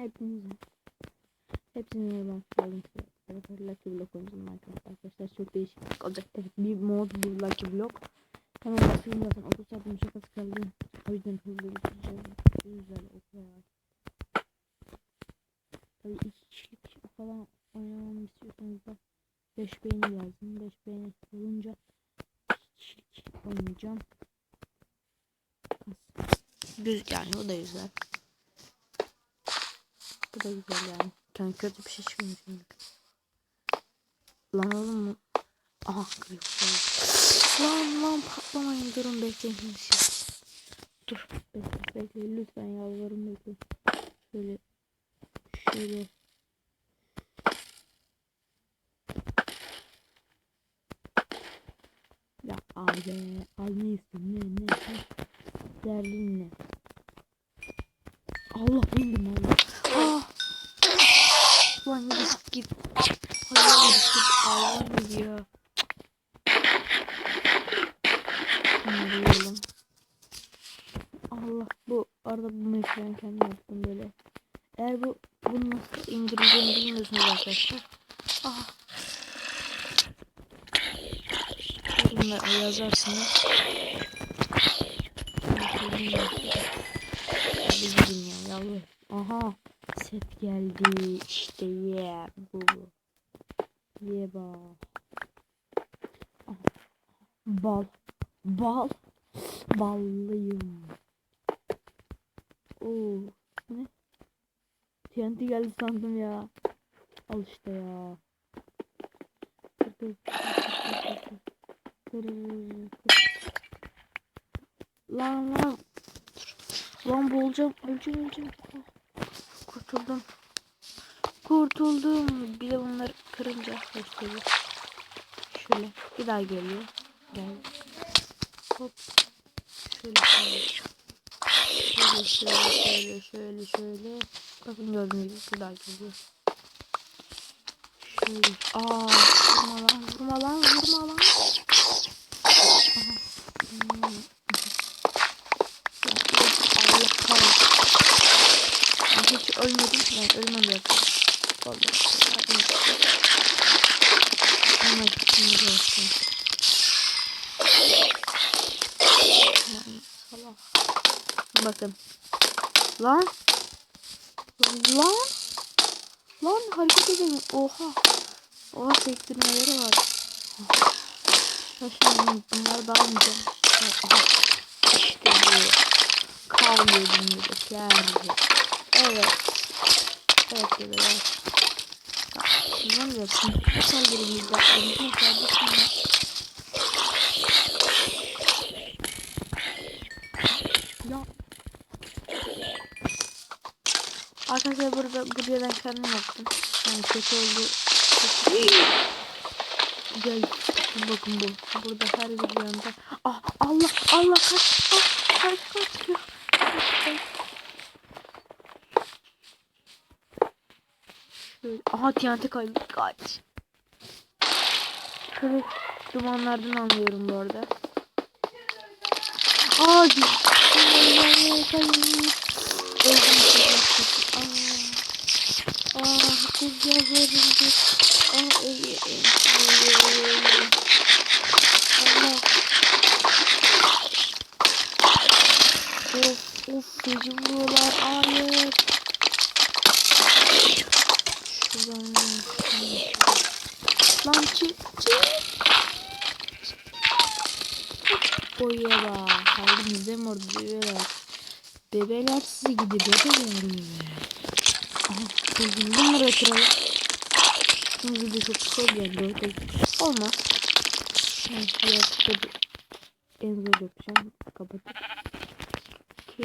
Hepinize. Size. Arkadaşlar Lucky Block oynayacağım arkadaşlar. Arkadaşlar çok değişik olacak. Evet bir mod bu Lucky Block. Hemen başlayalım zaten 30 saatim çok az kaldı. O yüzden hızlı bitireceğim. Güzel okuyor. Tabii iki kişilik falan oynamamı istiyorsanız da 5 beğeni lazım. 5 beğeni olunca 2 kişilik oynayacağım. Güzel yani o da güzel. Bu da güzel yani. Yani kötü bir şey çıkmıyor. Lan oğlum? Aha kırık Lan lan patlamayın durun bekleyin. Dur bekle bekle lütfen yalvarırım bekle. Şöyle şöyle Ya abi al ne istiyorsun ne ne Derdin ne Allah indim Allah Ah Lan yürü git git Hayır yürü git Allah gidiyor Şimdi diyelim Allah bu arada bu mekanı kendim yaptım böyle Eğer bu bunu nasıl indireceğimi bilmiyorsunuz arkadaşlar Ah Bunları yazarsınız. Hadi gidin ya yavrum. Aha set geldi işte ye bu. Ye ba. Aha. Bal. Bal. Ballıyım. Oo. Ne? TNT geldi sandım ya. Al işte ya. Dur, dur, dur, dur, dur, dur. Lan lan. Lan boğulacağım. Öleceğim öleceğim. Kurtuldum. Kurtuldum. Bir de bunları kırınca gösteriyor. Şöyle. Bir daha geliyor. Gel. Hop. Şöyle şöyle. Şöyle şöyle şöyle şöyle. Bakın gördüğünüz gibi bir daha geliyor. Şöyle. Aa, vurma lan, vurma lan, vurma lan. Allah kahretsin. Ben hiç ölmedim. Ben ölmem zaten. Vallahi. Ama şimdi olsun. Yani salak. Bakın. Lan. Lan. Lan hareket edemiyorum. Oha. Oha sektirmeleri var. Şimdi bunları da almayacağım. İşte bu. Kavga edilmeyecek yani. Evet. Evet bebeler. Ne oluyor? Ne saldırımızda? Önce kardeşim ya. Arkadaşlar burada buraya ben kendim yaptım. Yani kötü oldu. Gel. Bakın bu. Burada her bir yanda. Ah Allah Allah kaç. Ah kaç kaç. Kaç. Şöyle. Aha TNT kaydı. Kaç. Şöyle dumanlardan anlıyorum bu arada. Aa Öldüm. Yavrum. Aa ölüyorum. Allah. Of of feci vuruyorlar. Hayır. Şuradan Lan çık çık. Oya bak. Halimizde mor diyorlar. Bebeler sizi gidi bebeler. Kızım bunları kıralım. Şimdi video çok kısa geldi. Olmaz. Ben diğer tabi en zor yapacağım. Kapatıp. Ki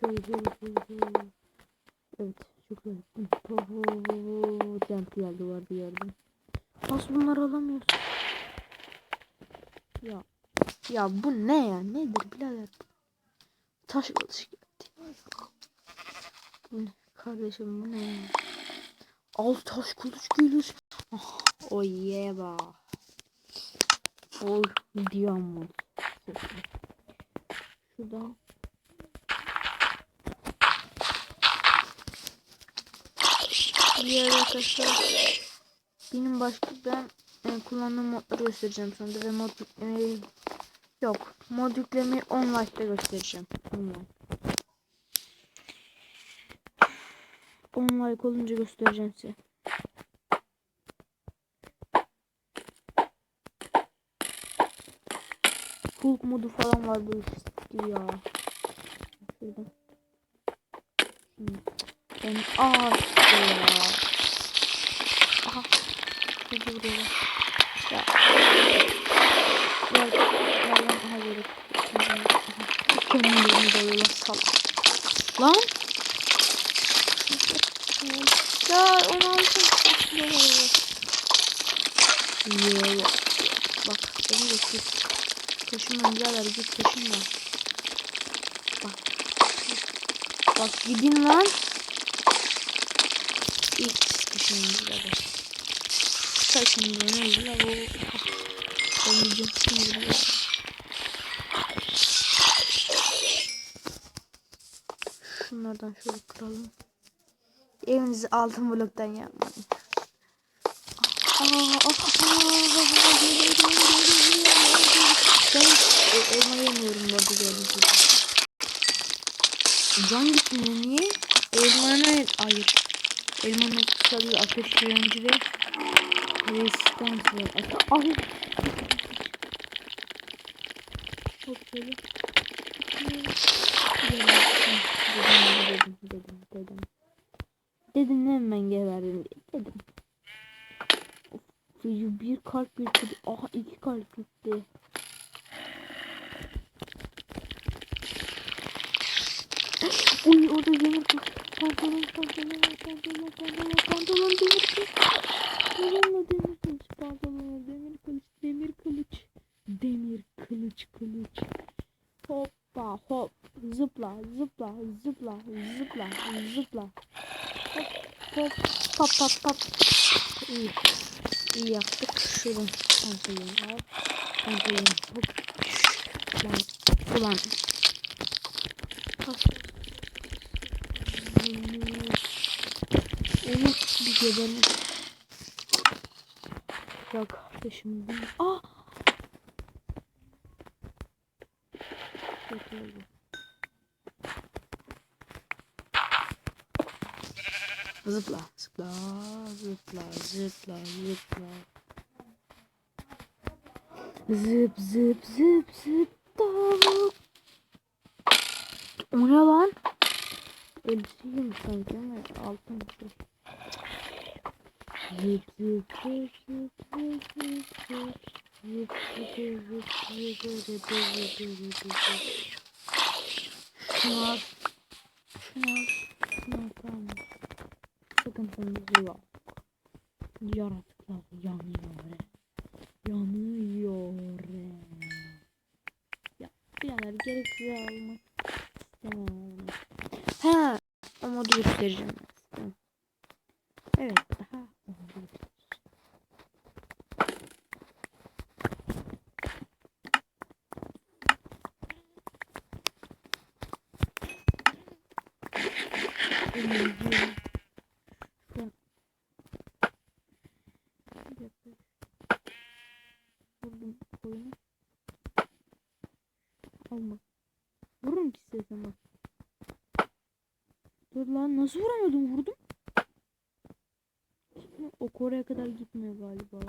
şöyle şöyle. Evet çok güzel. Oho. Jump geldi var bir yerden. Nasıl bunları alamıyorsun? Ya. Ya bu ne ya? Nedir birader? Taş kılıç geldi. Bu ne? Kardeşim bu ne? Al taş kılıç geliyor. Oh, oh yeah ba. Ol diamond. Şuradan. Diğer arkadaşlar benim başka ben e, kullandığım modları göstereceğim sonra ve mod yüklemeyi yok mod yüklemeyi online'da göstereceğim. Online. Online olunca göstereceğim size. Hulk modu falan var böyle gibi ya. Şuradan. Şimdi. Ben aa işte ya. Aha. Hızlı vuruyor. Ya. Gel. Gel lan. Aha böyle. Kendim birini dalıyorlar salak. Lan. Ya onu alsın. Yeah. Bak beni götür. Taşınma birader git taşınma. Bak. Bak gidin lan. İlk taşınma birader. Taşınma ne la o. Ben diyeceğim şimdi ya. Şunlardan şöyle kıralım. Evinizi altın bloktan yapmayın. Ben e, elma yemiyorum bu arada gördüğünüz gibi. Can gitmiyor niye? Elmanın hayır. Elmanın kısalı ateş direnci ve resistans var. Ay. Çok böyle. Dedim, dedim, dedim, dedim. Dedim hemen geberdim dedim. Of, bir kalp gitti. Aha iki kalp gitti. Uy orada kılıç. Pantolon pantolon pantolon pantolon pantolon demir kılıç. Pantolon demir kılıç pantolon demir kılıç demir kılıç. Demir kılıç kılıç. Hoppa hop zıpla zıpla zıpla zıpla zıpla. Hop pap pap pap. İyi. İyi yaptık. Şuradan pantolon al. Pantolon hop. Ulan. Ulan. Onu bir geberim. Ya kardeşim. Ah! Kötü oldu. Zıpla, zıpla, zıpla, zıpla, zıpla. Zıp zıp zıp zıp tavuk. O ne lan? Elbiseyim sanki ama altın bir şey. Zıp zıp zıp zıp zıp zıp zıp. Şunu al. Şunu al. Sıkıntımız yok. Yaratıklar yanıyor. Yanıyor. Ya birader gereksiz almak istemem. Ha, o modu göstereceğim. Evet, daha o modu göstereceğim. Ölüyorum. Şu an- Bir dakika. Vurdum koyunu. Alma. Vururum ki istesem bak. Dur lan nasıl vuramadım vurdum. O Kore'ye kadar gitmiyor galiba.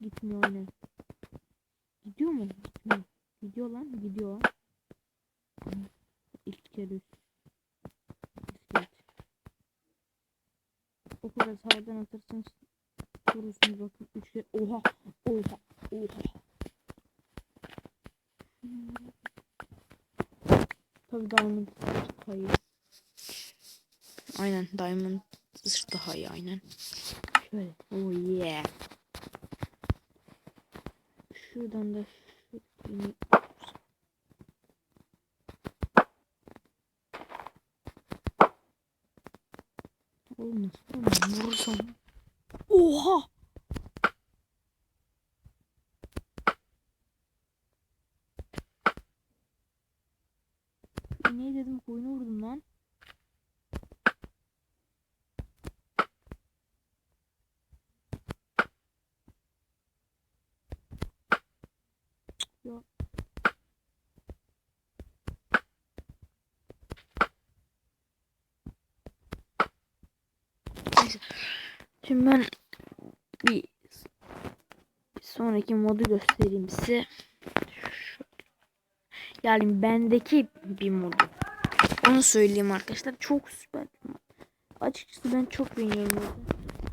Gitmiyor aynen. Gidiyor mu? Gitmiyor. Gidiyor lan gidiyor. İlk kere. O kadar sağdan atarsanız vurursunuz bakın. Üç kere. Oha. Oha. Oha. Tabii Diamond daha iyi. Aynen Diamond zırh daha iyi aynen. Şöyle. Oh yeah. Şuradan da şu İneği dedim koyunu vurdum lan. Ya. Şimdi ben bir, bir sonraki modu göstereyim size. Yani bendeki bir modu. Onu söyleyeyim arkadaşlar. Çok süper bir mod. Açıkçası ben çok beğeniyorum modu.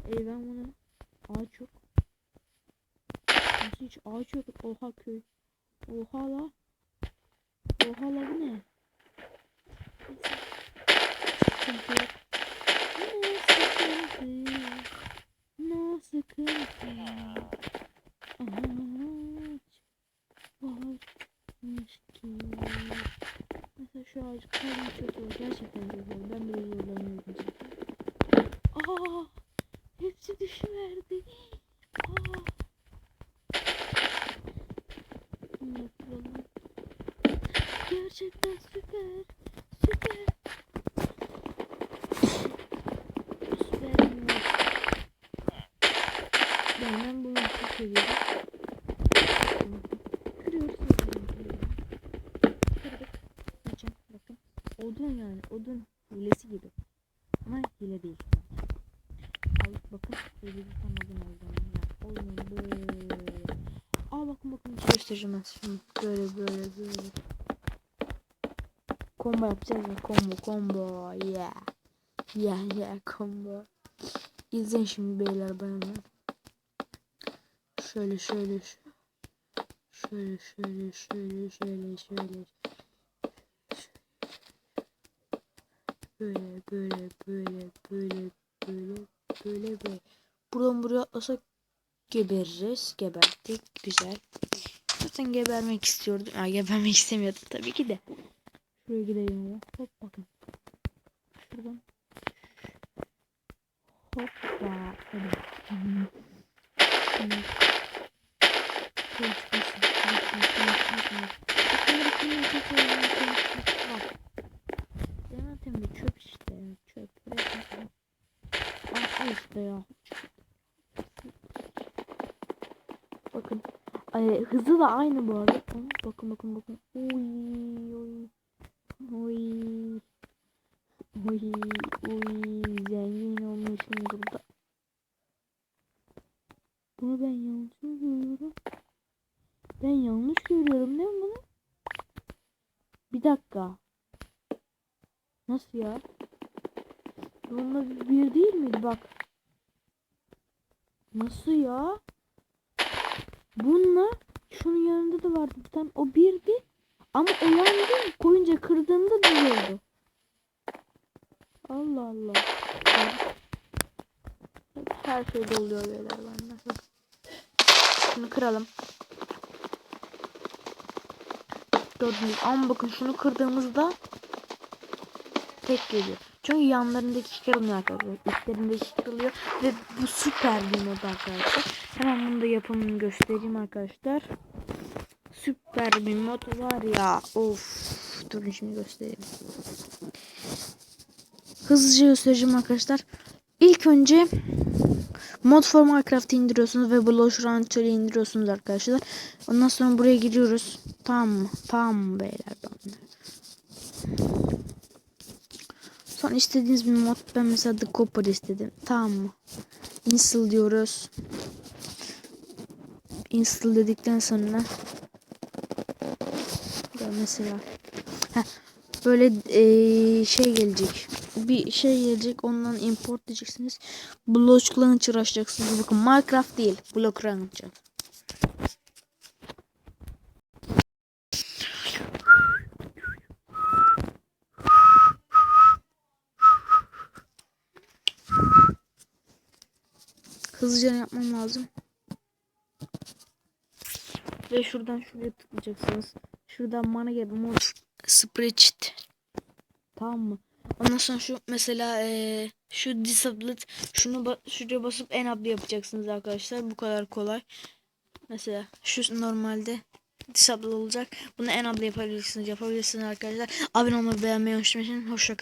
E ben bunu ağaç yok. Nasıl hiç ağaç yok? Oha köy. Oha la. Oha la bu ne? Sıkıntı yok. Hadi Odun yani. Odun hilesi gibi. Ama hile değil. Al bakın. Böyle bir tane odun oldu. Yani odun böyle. Aa bakın bakın şey göstereceğim ben şimdi. Böyle böyle böyle. Combo yapacağız ya. Combo combo. Yeah. Yeah yeah combo. İzleyin şimdi beyler bayanlar. Şöyle şöyle şu- şöyle şöyle şöyle şöyle şöyle böyle böyle böyle böyle böyle böyle böyle buradan buraya atlasak gebeririz geberdik güzel. Zaten gebermek istiyordum. Ya gebermek istemiyordum tabii ki de. Şuraya gidelim ya. Hop bakın. Şuradan. Hoppa. Evet Bak. Demetim de çöp işte ya. Çöp. Resmen. Al, al işte ya. Bakın. Ay, hızı da aynı bu arada. Bakın bakın bakın. Uy uy. Uy. Uy uy. Zengin olmuşum burada. Bunu ben yanlış mı görüyorum? Ben yanlış görüyorum değil mi bunu? Bir dakika. Nasıl ya? Bununla bir değil miydi bak. Nasıl ya? Bununla şunun yanında da vardı bir tane. O birdi. Ama o yandı. Koyunca kırdığında düzeldi. Allah Allah. Her şeyde oluyor beyler bende. Şunu kıralım. Gördünüz ama bakın şunu kırdığımızda tek geliyor. Çünkü yanlarındaki kırılmıyor arkadaşlar. Üstlerindeki kırılıyor ve bu süper bir mod arkadaşlar. Hemen bunu da yapımını göstereyim arkadaşlar. Süper bir mod var ya. Of. Durun şimdi göstereyim. Hızlıca göstereceğim arkadaşlar. İlk önce Mod for Minecraft'ı indiriyorsunuz ve Blush Rancher'ı indiriyorsunuz arkadaşlar. Ondan sonra buraya giriyoruz. Tamam mı? Tamam mı beyler? Sonra istediğiniz bir mod. Ben mesela The Copper istedim. Tamam mı? Install diyoruz. Install dedikten sonra mesela heh, böyle eee, şey gelecek. Bir şey gelecek. Ondan import diyeceksiniz. Block Launcher açacaksınız. Bakın Minecraft değil. Block Launcher. Hızlıca yapmam lazım. Ve şuradan şuraya tıklayacaksınız. Şuradan bana gel mod spreadsheet. Tamam mı? Ondan sonra şu mesela eee, şu disable şunu ba şuraya basıp en abla yapacaksınız arkadaşlar. Bu kadar kolay. Mesela şu normalde disable olacak. Bunu en abla yapabilirsiniz. Yapabilirsiniz arkadaşlar. Abone olmayı beğenmeyi unutmayın. Hoşçakalın.